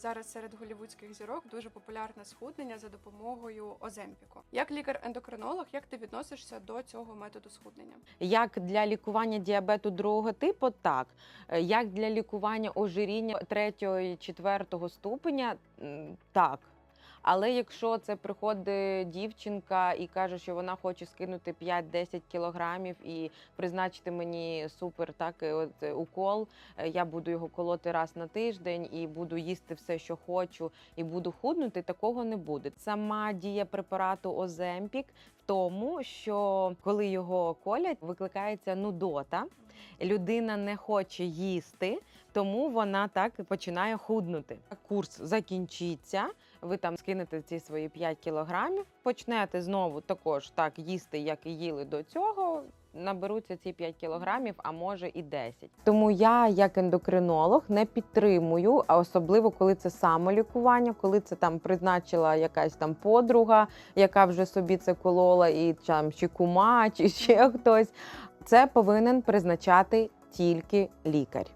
Зараз серед голівудських зірок дуже популярне схуднення за допомогою оземпіку. Як лікар-ендокринолог, як ти відносишся до цього методу схуднення? Як для лікування діабету другого типу, так. Е, Як для лікування ожиріння третього і четвертого ступеня, так. Але якщо це приходить дівчинка і каже, що вона хоче скинути 5-10 кілограмів і призначити мені супер так, е, от, е, укол, е, я буду його колоти раз на тиждень і буду їсти все, що хочу, і буду худнути, такого не буде. Сама дія препарату Оземпік в тому, що коли його колять, викликається нудота. Людина не хоче їсти, тому вона так починає худнути. Курс закінчиться. Ви там скинете ці свої 5 кілограмів, почнете знову також так їсти, як і їли до цього. Наберуться ці 5 кілограмів, а може і 10. Тому я, як ендокринолог, не підтримую, а особливо коли це самолікування, коли це там призначила якась там подруга, яка вже собі це колола, і там чи кума, чи ще хтось. Це повинен призначати тільки лікар.